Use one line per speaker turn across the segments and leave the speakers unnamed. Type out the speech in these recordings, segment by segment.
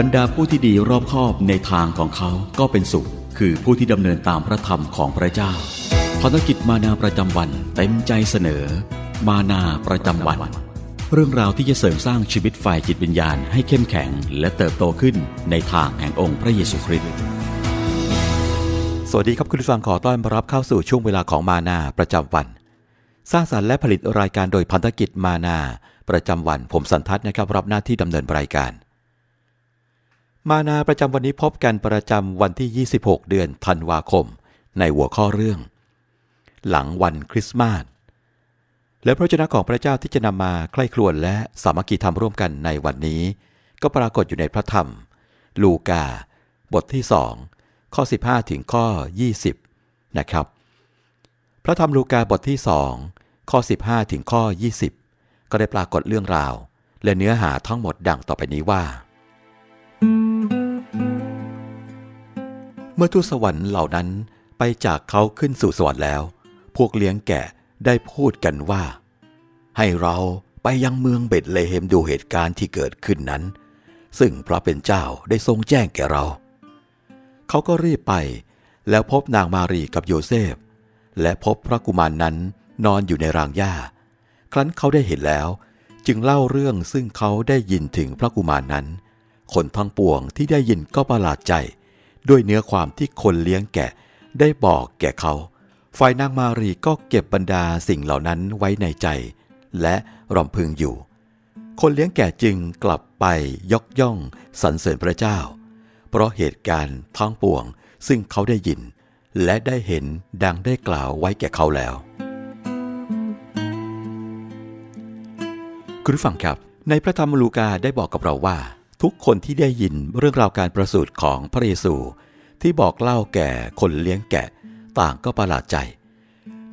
บรรดาผู้ที่ดีรอบคอบในทางของเขาก็เป็นสุข คือผู้ที่ดำเนินตามพระธรรมของพระเจ้าภารกิจมานาประจำวันเต็มใจเสนอ มานาประจำวัน เรื่องราวที่จะเสริมสร้างชีวิตฝ่ายจิตวิญญาณให้เข้มแข็ง และเติบโตขึ้นในทางแห่งองค์พระเยซูคริสต์
สวัสดีครับคุณผู้ฟังขอต้อนรับเข้าสู่ช่วงเวลาของมานาประจำวัน สร้างสรรค์และผลิตรายการโดยพันธกิจมานาประจำวันผมสันทัศน์นะครับรับหน้าที่ดำเนินรายการ มานาประจำวันนี้พบกันประจำวันที่ 26 เดือนธันวาคม ในหัวข้อเรื่อง หลังวันคริสต์มาสและพระเจ้าของพระเจ้าที่จะนำมาใคร่ครวญและสามัคคีธรรมร่วมกันในวันนี้ ก็ปรากฏอยู่ในพระธรรม ลูกา บทที่ 2 ข้อ 15 ถึงข้อ 20 นะครับ พระธรรมลูกาบทที่ 2 ข้อ 15 ถึงข้อ 20 ก็ได้ปรากฏเรื่องราว และเนื้อหาทั้งหมดดังต่อไปนี้ว่า เมื่อทูตสวรรค์เหล่านั้นไปจากเขาขึ้นสู่สวรรค์แล้ว พวกเลี้ยงแกะได้พูดกันว่า ให้เราไปยังเมืองเบตเลเฮมดูเหตุการณ์ที่เกิดขึ้นนั้น ซึ่งพระเป็นเจ้าได้ทรงแจ้งแก่เรา เขาก็รีบไปแล้วพบนางมารีกับโยเซฟ และพบพระกุมารนนั้นนอนอยู่ในรางหญ้า ครั้นเขาได้เห็นแล้ว จึงเล่าเรื่องซึ่งเขาได้ยินถึงพระกุมารนนั้น คนทั้งปวงที่ได้ยินก็ประหลาดใจ ด้วยเนื้อความที่คนเลี้ยงแกะได้บอกแก่เขา ฝ่ายนางมารีก็เก็บบรรดาสิ่งเหล่านั้นไว้ในใจ และรำพึงอยู่ คนเลี้ยงแกะจึงกลับไปยกย่องสรรเสริญพระเจ้า เพราะเหตุการณ์ทั้งปวงซึ่งเขาได้ยิน และได้เห็นดังได้กล่าวไว้แก่เขาแล้ว คุณผู้ฟังครับ ในพระธรรมลูกาได้บอกกับเราว่า ทุกคนที่ได้ยินเรื่องราวการประสูติของพระเยซู ที่บอกเล่าแก่คนเลี้ยงแกะ ต่างก็ประหลาดใจ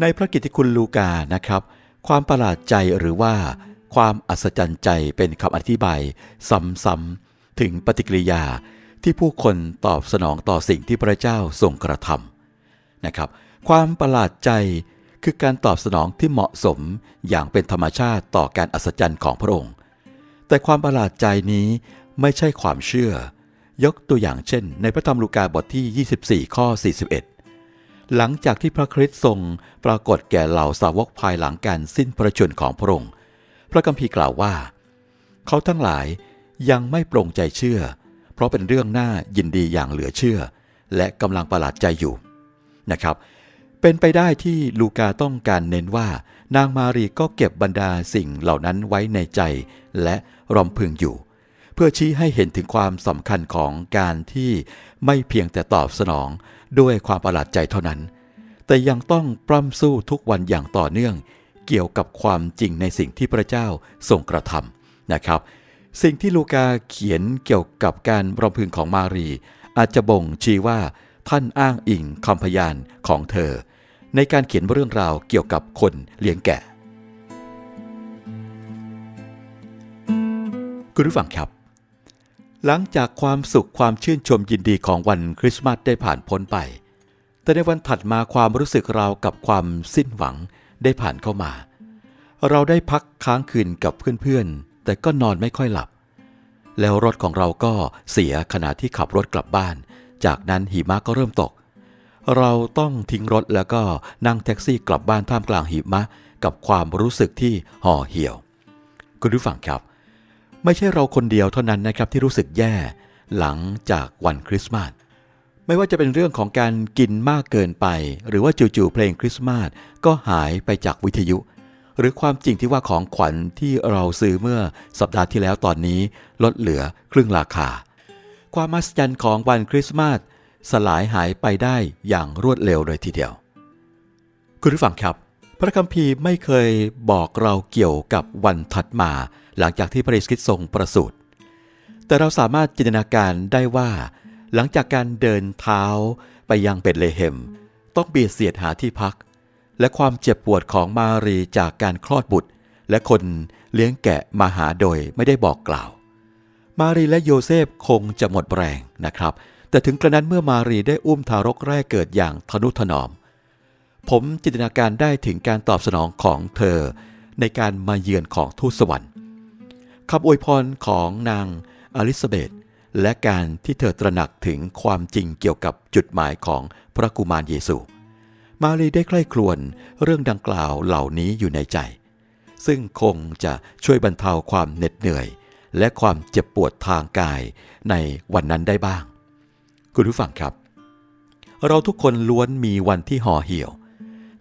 ในพระกิตติคุณลูกานะครับ ความประหลาดใจหรือว่า ความอัศจรรย์ใจเป็นคำอธิบาย ซ้ำๆถึงปฏิกิริยาที่ผู้คนตอบสนองต่อสิ่งที่พระเจ้าทรงกระทำนะครับ ความประหลาดใจคือการตอบสนองที่เหมาะสมอย่างเป็นธรรมชาติต่อการอัศจรรย์ของพระองค์ แต่ความประหลาดใจนี้ ไม่ใช่ความเชื่อ ยกตัวอย่างเช่น ในพระธรรมลูกาบทที่ 24 ข้อ 41 หลังจากที่พระคริสต์ทรงปรากฏแก่เหล่าสาวกภายหลังการสิ้นพระชนของพระองค์ พระคัมภีร์กล่าวว่า เขาทั้งหลายยังไม่ปรงใจเชื่อ เพราะเป็นเรื่องน่ายินดีอย่างเหลือเชื่อ และกำลังประหลาดใจอยู่นะครับ เป็นไปได้ที่ลูกาต้องการเน้นว่า นางมารีก็เก็บบรรดาสิ่งเหล่านั้นไว้ในใจ และรำพึงอยู่ พื่อชี้ให้เห็นถึงความสำคัญของการที่ไม่เพียงแต่ตอบสนองด้วยความประหลาดใจเท่านั้น แต่ยังต้องปล้ำสู้ทุกวันอย่างต่อเนื่อง เกี่ยวกับความจริงในสิ่งที่พระเจ้าทรงกระทำนะครับ สิ่งที่ลูกาเขียนเกี่ยวกับการรำพึงของมารี อาจจะบ่งชี้ว่าท่านอ้างอิงคำพยานของเธอ ในการเขียนเรื่องราวเกี่ยวกับคนเลี้ยงแกะคุณผู้ฟังครับ หลังจากความสุขความชื่นชมยินดีของวันคริสต์มาสได้ผ่านพ้นไป แต่ในวันถัดมาความรู้สึกเรากับความสิ้นหวังได้ผ่านเข้ามา เราได้พักค้างคืนกับเพื่อนๆ แต่ก็นอนไม่ค่อยหลับ แล้วรถของเราก็เสียขณะที่ขับรถกลับบ้าน จากนั้นหิมะก็เริ่มตก เราต้องทิ้งรถแล้วก็นั่งแท็กซี่กลับบ้านท่ามกลางหิมะกับความรู้สึกที่ห่อเหี่ยว คุณผู้ฟังครับ ไม่ใช่เราคนเดียวเท่านั้นนะครับที่รู้สึกแย่หลังจากวันคริสต์มาสไม่ว่าจะเป็นเรื่องของการกินมากเกินไป หรือว่าจู่ๆเพลงคริสต์มาสก็หายไปจากวิทยุ หรือความจริงที่ว่าของขวัญที่เราซื้อเมื่อสัปดาห์ที่แล้วตอนนี้ลดเหลือครึ่งราคา ความมหัศจรรย์ของวันคริสต์มาสสลายหายไปได้อย่างรวดเร็วเลยทีเดียว คุณผู้ฟังครับ พระคัมภีร์ไม่เคยบอกเราเกี่ยวกับวันถัดมา หลังจากที่พระเยซูคริสต์ทรงประสูติ แต่เราสามารถจินตนาการได้ว่า หลังจากการเดินเท้าไปยังเบตเลเฮม ต้องเบียดเสียดหาที่พัก และความเจ็บปวดของมารีจากการคลอดบุตร และคนเลี้ยงแกะมาหาโดยไม่ได้บอกกล่าว มารีและโยเซฟคงจะหมดแรงนะครับ แต่ถึงกระนั้นเมื่อมารีได้อุ้มทารกแรกเกิดอย่างทนุถนอม ผมจินตนาการได้ถึงการตอบสนองของเธอในการมาเยือนของทูตสวรรค์ คำอวยพรของนางอลิซาเบธและการที่เธอตระหนักถึงความจริงเกี่ยวกับจุดหมายของพระกุมารเยซู มารีได้ใคร่ครวญเรื่องดังกล่าวเหล่านี้อยู่ในใจ ซึ่งคงจะช่วยบรรเทาความเหน็ดเหนื่อย และความเจ็บปวดทางกายในวันนั้นได้บ้าง คุณผู้ฟังครับ เราทุกคนล้วนมีวันที่ห่อเหี่ยว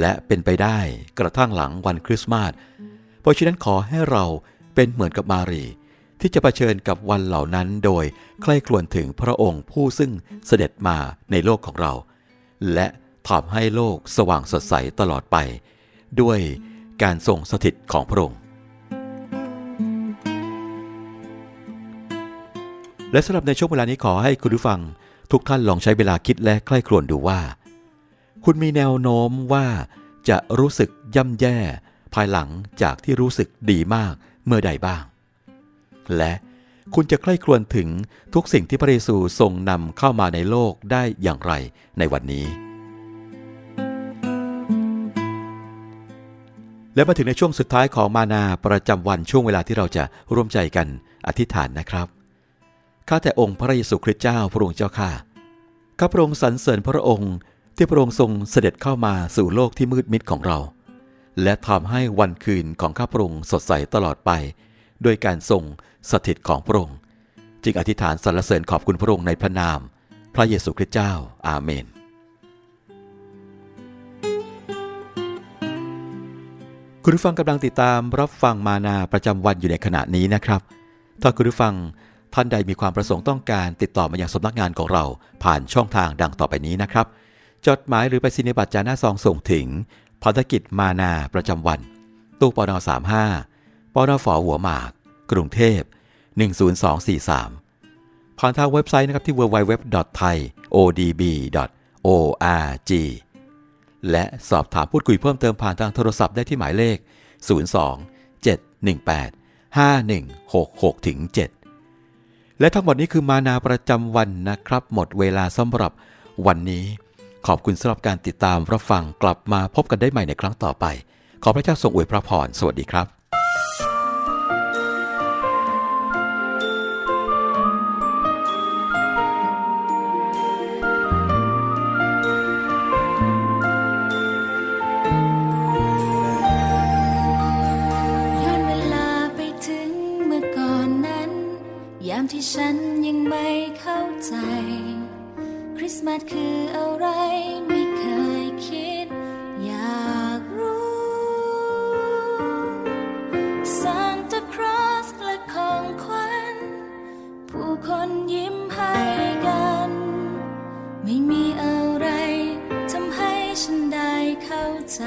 และเป็นไปได้กระทั่งหลังวันคริสต์มาสเพราะฉะนั้นขอให้เรา เป็นเหมือนกับมารี ที่จะะเผชิญกับวันเหล่านั้นโดยใคร่ครวญถึงพระองค์ผู้ซึ่งเสด็จมาในโลกของเรา และทำให้โลกสว่างสดใสตลอดไป ด้วยการทรงสถิตของพระองค์ และสำหรับในช่วงเวลานี้ขอให้คุณผู้ฟังทุกท่านลองใช้เวลาคิดและใคร่ครวญดูว่า คุณมีแนวโน้มว่าจะรู้สึกย่ำแย่ ภายหลังจากที่รู้สึกดีมาก เมื่อใดบ้าง และคุณจะใคร่ครวญถึงทุกสิ่งที่พระเยซูทรงนำเข้ามาในโลกได้อย่างไรในวันนี้ และมาถึงในช่วงสุดท้ายของมานาประจำวันช่วงเวลาที่เราจะร่วมใจกันอธิษฐานนะครับ ข้าแต่องค์พระเยซูคริสต์เจ้าพระองค์เจ้าข้าข้าพระองค์สรรเสริญพระองค์ที่พระองค์ทรงเสด็จเข้ามาสู่โลกที่มืดมิดของเรา และทำให้วันคืนของข้าพระองค์สดใสตลอดไป ด้วยการทรงสถิตของพระองค์ จึงอธิษฐานสรรเสริญขอบคุณพระองค์ในพระนาม พระเยซูคริสต์เจ้า อาเมน คุณผู้ฟังกำลังติดตามรับฟังมานาประจำวันอยู่ในขณะนี้นะครับ ถ้าคุณผู้ฟังท่านใดมีความประสงค์ต้องการติดต่อมาอยังสำนักงานของเราผ่านช่องทางดังต่อไปนี้นะครับ จดหมายหรือไปสินิบัตรจาหน้าซองส่งถึง ภารกิจมานาประจำวัน ตู้ปน35ปนฝหัวหมาก กรุงเทพ 10243 ผ่านทางเว็บไซต์นะครับที่ www.thaiodb.org และสอบถามพูดคุยเพิ่มเติมผ่านทางโทรศัพท์ได้ที่หมายเลข 02 718 5166ถึง7และทั้งหมดนี้คือมานาประจำวันนะครับ หมดเวลาสำหรับวันนี้ ขอบคุณสำหรับการติดตามรับฟังกลับมาพบกันได้ใหม่ในครั้งต่อไป ขอพระเจ้าทรงอวยพระพรสวัสดีครับ
ที่ฉันยังไม่เข้าใจ ริสต์มาสคืออะไรไม่เคยคิด อยากรู้ซานตาครอสและของขวัญผู้คนยิ้มให้กัน ไม่มีอะไรทำให้ฉันได้เข้าใจ